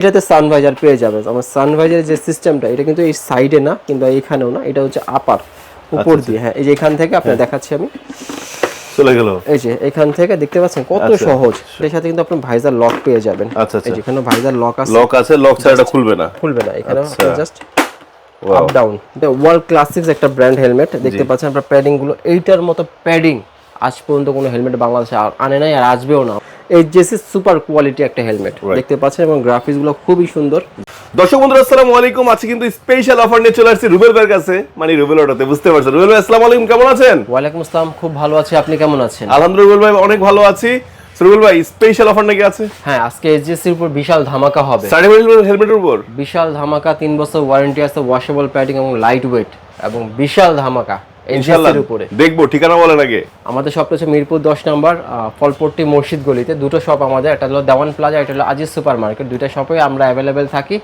এটাতে সানভাইজার পেয়ে যাবে। আমার সানভাইজারের যে সিস্টেমটা এটা কিন্তু এই সাইডে না কিংবা এখানেও না এটা হচ্ছে আপার উপর দিয়ে। হ্যাঁ এই যে এখান থেকে আপনার দেখাচ্ছি আমি। চলে গেল। এই যে এখান থেকে দেখতে পাচ্ছেন কত আচ্ছা। সহজ। এর সাথে কিন্তু আপনি ভাইজার লক পেয়ে যাবেন। আচ্ছা, আচ্ছা। এই যে এখানে ভাইজার লক আছে। লক আছে লক ছাড়া এটা খুলবে না। খুলবে না। এখানে আচ্ছা। জাস্ট আপ ডাউন এটা ওয়ার্ল্ড ক্লাসিক্স একটা ব্র্যান্ড হেলমেট দেখতে পাচ্ছেন আপনার প্যাডিংগুলো। এইটার মতো প্যাডিং আজ পর্যন্ত কোনো হেলমেট বাংলাদেশে আর আনে নাই আর আসবেও না। এই সুপার কোয়ালিটি একটা হেলমেট দেখতে পাচ্ছেন এবং গ্রাফিক্সগুলো খুবই সুন্দর। দর্শক বন্ধুরা আসসালামু আলাইকুম। আজকে কিন্তু স্পেশাল অফার নিয়ে চলে আসছি রুবেল ভাইয়ের কাছে মানে রুবেল অটোতে বুঝতে পারছেন। রুবেল ভাই আসসালামু আলাইকুম কেমন আছেন? ওয়ালাইকুম আসসালাম খুব ভালো আছি আপনি কেমন আছেন? আলহামদুলিল্লাহ রুবেল ভাই অনেক ভালো আছি। রুবেল ভাই স্পেশাল অফার নাকি আছে? হ্যাঁ আজকে এসজিএসির উপর বিশাল ধামাকা হবে। সার্টিফিকেট হেলমেটের উপর বিশাল ধামাকা তিন বছর ওয়ারেন্টি আছে ওয়াশেবল প্যাডিং এবং লাইট ওয়েট এবং বিশাল ধামাকা। ইনশাআল্লাহ। উপরে। দেখব ঠিকানা বলেন আগে। আমাদের শপটা হচ্ছে মিরপুর দশ নম্বর ফলপট্টি মসজিদ গলিতে। দুটো শপ আমাদের একটা হলো দেওয়ান প্লাজা একটা হলো আজিজ সুপার মার্কেট দুইটা শপে আমরা অ্যাভেলেবেল থাকি।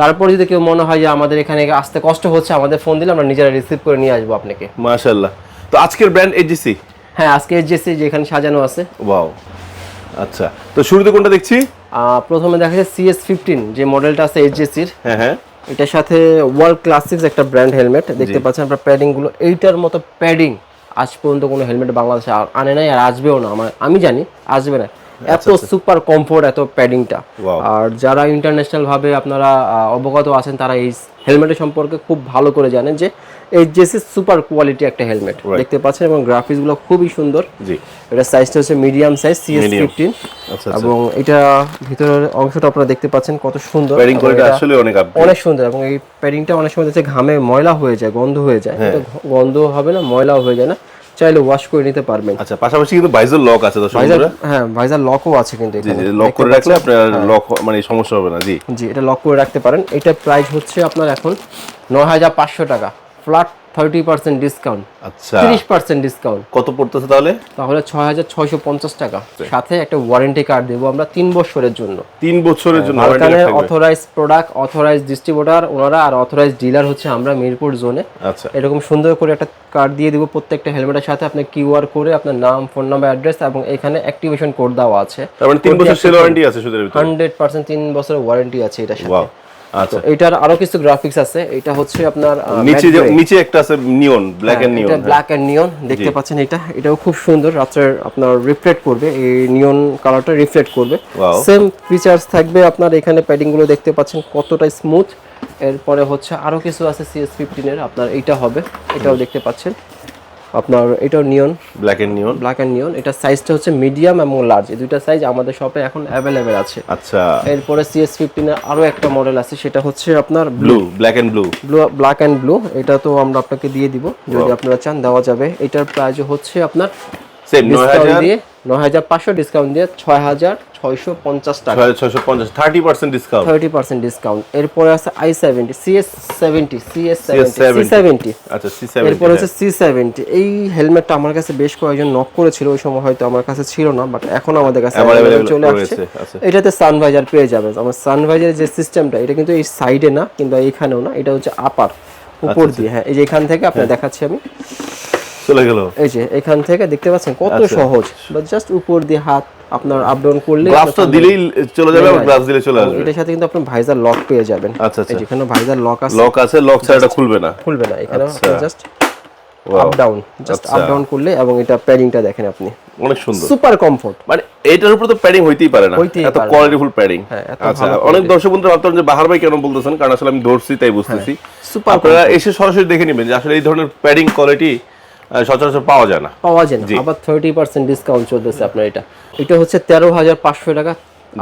তারপর যদি কেউ মনে হয় যে আমাদের এখানে আসতে কষ্ট হচ্ছে আমাদের ফোন দিলে আমরা নিজেরা রিসিভ করে নিয়ে আসব আপনাকে। মাশাআল্লাহ। তো আজকের ব্র্যান্ড এজিসি হ্যাঁ আজকে এসজিএসি যেখানে সাজানো আছে। ওয়াও আচ্ছা তো শুরুতে কোনটা দেখছি? প্রথমে দেখা যাচ্ছে সিএস ফিফটিন যে মডেলটা আছে এইচজিএসির হ্যাঁ হ্যাঁ। এটার সাথে ওয়ার্ল্ড ক্লাসিক্স একটা ব্র্যান্ড হেলমেট দেখতে পাচ্ছেন আপনার প্যাডিংগুলো এইটার মতো প্যাডিং আজ পর্যন্ত কোনো হেলমেট বাংলাদেশে আর আনে নাই আর আসবেও না। আমার আমি জানি আসবে না। এত সুপার কমফোর্ট এত প্যাডিংটা আর যারা ইন্টারন্যাশনাল ভাবে আপনারা অবগত আছেন তারা এই হেলমেটের সম্পর্কে খুব ভালো করে জানেন যে এই জেসি সুপার কোয়ালিটি একটা হেলমেট দেখতে পাচ্ছেন এবং গ্রাফিক্সগুলো খুবই সুন্দর। জি। এটা সাইজটা হচ্ছে মিডিয়াম সাইজ সিএস. ফিফটিন আচ্ছা এবং এটা ভিতরের অংশটা আপনারা দেখতে পাচ্ছেন কত সুন্দর। প্যাডিং কোয়ালিটি আসলে অনেক অনেক সুন্দর এবং এই প্যাডিংটা অনেক সময় হচ্ছে ঘামে ময়লা হয়ে যায় গন্ধ হয়ে যায়। হ্যাঁ। গন্ধ হবে না ময়লাও হয়ে যায় না। চাইলে ওয়াশ করে নিতে পারবেন। আচ্ছা পাশাপাশি কিন্তু ভাইজার লক আছে দর্শক ভাইজার বন্ধুরা হ্যাঁ ভাইজার লকও আছে কিন্তু জি এখানে। জি লক করে রাখলে আপনার হ্যাঁ। লক মানে সমস্যা হবে না জি। জি এটা লক করে রাখতে পারেন। এটা প্রাইস হচ্ছে আপনার এখন নয় হাজার পাঁচশো টাকা। Flat thirty percent discount. আচ্ছা। তিরিশ পার্সেন্ট ডিসকাউন্ট। কত পড়তেছে তাহলে? তাহলে ছয় হাজার ছয়শো পঞ্চাশ টাকা। সাথে একটা ওয়ারেন্টি কার্ড দেবো আমরা তিন বছরের জন্য। তিন বছরের জন্য অথরাইজ প্রোডাক্ট অথরাইজ ডিস্ট্রিবিউটার ওনারা আর অথরাইজ ডিলার হচ্ছে আমরা মিরপুর জোনে আচ্ছা। এরকম সুন্দর করে একটা কার্ড দিয়ে দিব প্রত্যেকটা হেলমেটের সাথে। আপনি কিউআর করে আপনার নাম ফোন নাম্বার অ্যাড্রেস এবং এখানে অ্যাক্টিভেশন কোড দেওয়া আছে। তার মানে তিন বছর সেল ওয়ারেন্টি আছে ভিতরে? হান্ড্রেড পার্সেন্ট তিন বছরের ওয়ারেন্টি আছে এটার সাথে। আচ্ছা। এটার আরও কিছু গ্রাফিক্স আছে। এটা হচ্ছে আপনার নিচে যে নিচে একটা আছে নিয়ন ব্ল্যাক এন্ড নিয়ন এটা ব্ল্যাক এন্ড নিয়ন দেখতে পাচ্ছেন এটা। এটাও খুব সুন্দর রাত্রের আপনার রিফ্লেক্ট করবে। এই নিয়ন কালারটা রিফ্লেক্ট করবে. সেম ফিচার্স থাকবে আপনার এখানে প্যাডিংগুলো দেখতে পাচ্ছেন কতটা স্মুথ এরপরে হচ্ছে আরও কিছু আছে সিএস ফিফটিনের আপনার এইটা হবে এটাও দেখতে পাচ্ছেন। আপনার এটাও neon black and neon black and neon এটা সাইজটা হচ্ছে মিডিয়াম এবং লার্জ এই দুইটা সাইজ আমাদের শপে এখন অ্যাভেলেবেল আছে। আচ্ছা। এরপরে সিএস ফিফটিনের আরও একটা মডেল আছে সেটা হচ্ছে আপনার blue black and blue blue black and blue এটা তো আমরা আপনাকে দিয়ে দিব। যদি আপনারা চান দেওয়া যাবে। এটার প্রাইস হচ্ছে আপনার সেম নয় ডিসকাউন্ট হাজার। দিয়ে নয় হাজার পাঁচশো ডিসকাউন্ট দিয়ে ছয় হাজার ছয়শো পঞ্চাশ টাকা। ছয়শো পঞ্চাশ thirty percent discount thirty percent discount এরপরে আছে I seventy CS seventy CS seventy C 70 seventy আচ্ছা সি এরপর হচ্ছে সি সেভেন্টি এই হেলমেটটা আমার কাছে বেশ কয়েকজন নক করেছিল ওই সময় হয়তো আমার কাছে ছিল না বাট এখন আমাদের কাছে চলে আসছে। আচ্ছা। এটাতে সানভাইজার পেয়ে যাবে। আমার সানভাইজারের যে সিস্টেমটা এটা কিন্তু এই সাইডে না কিংবা এইখানেও না এটা হচ্ছে আপার উপর দিয়ে হ্যাঁ এই যে এখান থেকে আপনার দেখাচ্ছি আমি। চলে গেল। এই যে এখান থেকে দেখতে পাচ্ছেন কত আচ্ছা। সহজ। বাট জাস্ট উপর দিয়ে হাত আপনার আপ ডাউন করলে গ্লাভসটা দিলেই চলে যাবে আর গ্লাভস দিলে চলে আসবে। এটার সাথে কিন্তু আপনি ভাইজার লক পেয়ে যাবেন। আচ্ছা, আচ্ছা। এই যেখানে ভাইজার লক আছে। লক আছে লক ছাড়া এটা খুলবে না। খুলবে না। এখানে। Just Wow. Up down just up down করলে এবং এটা প্যাডিংটা দেখেন আপনি। অনেক সুন্দর। সুপার কমফোর্ট মানে এটার উপর তো প্যাডিং হইতেই পারে না। এত। কোয়ালিটিফুল প্যাডিং হ্যাঁ, আচ্ছা অনেক দর্শক বন্ধু যে বাহার ভাই কেন বলতেছেন? কারণ আসলে আমি ধরছি তাই বুঝতেছি। সুপার আপনারা এসে সরাসরি দেখে নেবেন যে আসলে এই ধরনের প্যাডিং কোয়ালিটি সচরাচর পাওয়া যায় না। পাওয়া যায় না। আবার থার্টি পার্সেন্ট ডিসকাউন্ট চলতেছে আপনার এটা। এটা হচ্ছে তেরো হাজার পাঁচশো টাকা।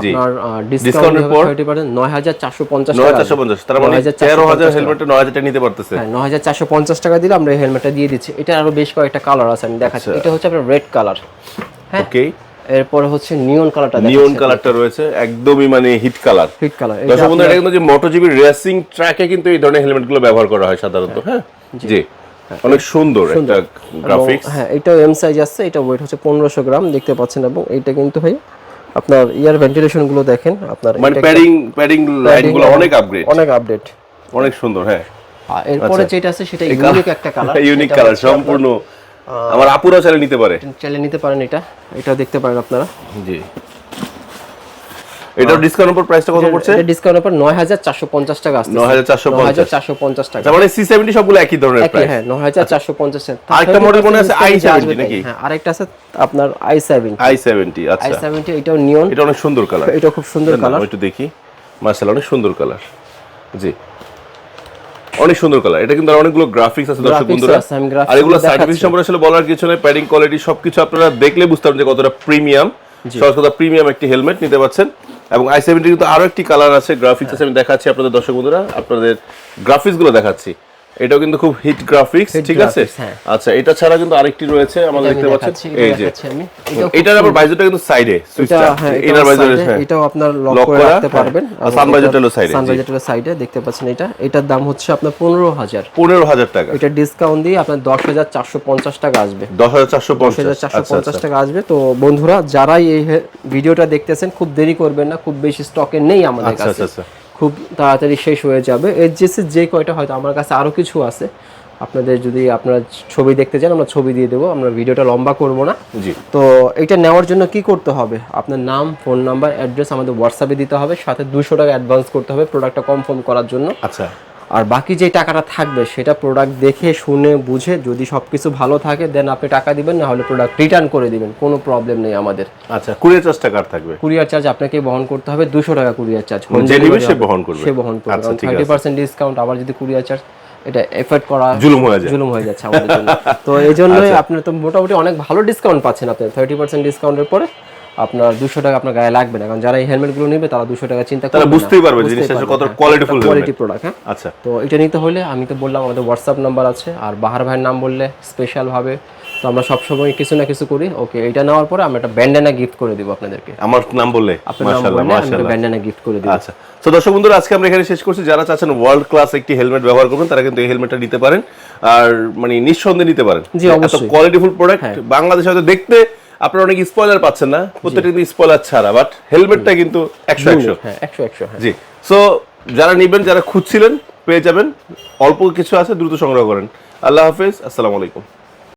আপনার ডিসকাউন্ট পর? থার্টি পার্সেন্ট নয় হাজার চারশো পঞ্চাশ নয় টাকা চারশো পঞ্চাশ। তার মানে 9450 তেরো হাজার টাকা। হেলমেটে নয় হাজার নিতে পারতেছে। হ্যাঁ নয় হাজার চারশো পঞ্চাশ টাকা দিলে আমরা এই হেলমেটটা দিয়ে দিচ্ছি। এটা আরও বেশ কয়েকটা কালার আছে আমি দেখাচ্ছি। আচ্ছা। এটা হচ্ছে আপনার রেড কালার হ্যাঁ। ওকে এরপরে হচ্ছে নিয়ন কালারটা নিয়ন কালারটা রয়েছে। একদমই মানে হিট কালার হিট কালার দর্শক বন্ধু এটা কিন্তু যে মোটোজিবি রেসিং ট্র্যাকে কিন্তু এই ধরনের হেলমেটগুলো ব্যবহার করা হয় সাধারণত। হ্যাঁ। জি। অনেক সুন্দর একটা গ্রাফিক্স হ্যাঁ এটাও এম সাইজ আছে এটা ওয়েট হচ্ছে পনেরোশো গ্রাম দেখতে পাচ্ছেন এবং এটা কিন্তু ভাই আপনার ইয়ার ভেন্টিলেশনগুলো দেখেন আপনার মানে প্যাডিং প্যাডিং লাইনগুলো অনেক আপগ্রেড অনেক আপডেট অনেক সুন্দর হ্যাঁ। এরপরে যেটা আছে সেটা ইউনিক একটা কালার ইউনিক কালার সম্পূর্ণ। আমার আপুরা চাইলে নিতে পারে। চাইলে নিতে পারেন এটা। এটা দেখতে পারেন আপনারা। জি। এটার ডিসকাউন্ট উপর প্রাইসটা কত পড়ছে? এটা ডিসকাউন্টের পর 9450 টাকা আসছে 9450 9450 টাকা। তার মানে সি সেভেন্টি সবগুলো একই ধরনের প্রাইস হ্যাঁ 9450 টাকা। আরেকটা model মনে আছে i70 আসবে নাকি? হ্যাঁ আরেকটা আছে আপনার i70 আই সেভেন্টি আচ্ছা। I70 এটাও নিয়ন এটা অনেক সুন্দর কালার এটা খুব সুন্দর কালার একটু দেখি। মার্শাল্লাহ অনেক সুন্দর কালার জি। অনেক সুন্দর কালার এটা কিন্তু অনেকগুলো গ্রাফিক্স আছে দর্শক বন্ধুরা। আর এগুলো গুলো সার্ভিস সম্পর্কে আসলে বলার কিছু নেই। প্যাডিং কোয়ালিটি সবকিছু আপনারা দেখলে বুঝতে পারবেন যে কতটা প্রিমিয়াম সহজ কথা প্রিমিয়াম একটি হেলমেট নিতে পারছেন। এবং আই সেভেন্টি কিন্তু আরও একটি কালার আছে গ্রাফিক্স আছে, আমি দেখাচ্ছি আপনাদের দর্শক বন্ধুরা, আপনাদের গ্রাফিক্সগুলো দেখাচ্ছি। এটাও কিন্তু খুব হিট গ্রাফিক্স ঠিক আছে? হ্যাঁ। আচ্ছা এটা ছাড়া কিন্তু আরেকটি রয়েছে আমাদের এটা দেখতে পাচ্ছেন। এই যে। এটার আবার বাইজোটা কিন্তু সাইডে সুইচটা হ্যাঁ এটার বাইজোটা এ, হ্যাঁ। এটাও আপনার লক করে রাখতে। পারবেন। আর visor হলো এ, জি। সানভাইজার সাইডে দেখতে পাচ্ছেন এটা। এটার দাম হচ্ছে আপনার 15000 পনেরো হাজার টাকা। এটা ডিসকাউন্ট দিয়ে আপনার 10450 টাকা আসবে। দশ হাজার চারশো পঞ্চাশ। আচ্ছা, 1450 টাকা আসবে। তো বন্ধুরা যারাই এই ভিডিওটা দেখতেছেন খুব দেরি করবেন না খুব বেশি স্টকে নেই আমাদের কাছে আচ্ছা, আচ্ছা, খুব তাড়াতাড়ি শেষ হয়ে যাবে। এর যে যে কয়টা হয়তো আমার কাছে আরও কিছু আছে আপনাদের যদি আপনারা ছবি দেখতে চান আমরা ছবি দিয়ে দেবো। আমরা ভিডিওটা লম্বা করব না। জি। তো এটা নেওয়ার জন্য কি করতে হবে? আপনার নাম ফোন নাম্বার অ্যাড্রেস আমাদের হোয়াটসঅ্যাপে দিতে হবে। সাথে দুশো টাকা অ্যাডভান্স করতে হবে প্রোডাক্টটা কনফার্ম করার জন্য। আচ্ছা। আর বাকি যে টাকাটা থাকবে সেটা প্রোডাক্ট দেখে শুনে বুঝে যদি সব কিছু ভালো থাকে দেন আপনি টাকা দিবেন না হলে প্রোডাক্ট রিটার্ন করে দিবেন। কোনো প্রবলেম নেই আমাদের। আচ্ছা কুরিয়ার চার্জ কার থাকবে? কুরিয়ার চার্জ আপনাকে বহন করতে হবে দুশো টাকা কুরিয়ার চার্জ যে নিবে সে বহন করবে। সে বহন করবে। আচ্ছা থার্টি পার্সেন্ট ডিসকাউন্ট আবার যদি কুরিয়ার চার্জ এটা এফোর্ড করা জুলুম হয়ে যায়। জুলুম হয়ে যাচ্ছে আমাদের জন্য। তো এই জন্যই আচ্ছা। আপনি তো মোটামুটি অনেক ভালো ডিসকাউন্ট পাচ্ছেন আপনি। থার্টি পার্সেন্ট ডিসকাউন্টের পরে আপনার দুশো টাকা আপনার গায়ে লাগবে না। কারণ যারা এই হেলমেটগুলো নিবে তারা দুশো টাকা চিন্তা করবে বুঝতেই পারবে জিনিসটা কত কোয়ালিটিফুল কোয়ালিটি প্রোডাক্ট হ্যাঁ। আচ্ছা। তো এটা নিতে হলে আমি তো বললাম আমাদের হোয়াটসঅ্যাপ নাম্বার আছে। আর বাহার ভাইয়ের নাম বললে স্পেশাল ভাবে তো আমরা সবসময় কিছু না কিছু করি। ওকে এটা নেওয়ার পরে আমরা একটা ব্যান্ডেনা গিফট করে দিব আপনাদেরকে। আমার নাম বললে? আপনার নাম মাশাআল্লাহ বললে আমি ব্যান্ডেনা গিফট করে দিব। আচ্ছা। তো দর্শক বন্ধুরা আজকে আমরা এখানে শেষ করছি। যারা চাচ্ছেন ওয়ার্ল্ড ক্লাস একটি হেলমেট ব্যবহার করবেন তারা কিন্তু এই হেলমেটটা নিতে পারেন। আর মানে নিঃসন্দেহে নিতে পারেন। জি, অবশ্যই। হ্যাঁ। কোয়ালিটিফুল প্রোডাক্ট বাংলাদেশে হয়তো দেখতে আপনারা অনেক স্পয়লার পাচ্ছেন না প্রত্যেকটা কিন্তু স্পয়লার ছাড়া বাট হেলমেটটা কিন্তু একশো একশো। হ্যাঁ একশো একশো হ্যাঁ। জি সো যারা নিবেন যারা খুঁজছিলেন পেয়ে যাবেন। অল্প কিছু আছে দ্রুত সংগ্রহ করেন। আল্লাহ হাফিজ আসসালামু আলাইকুম।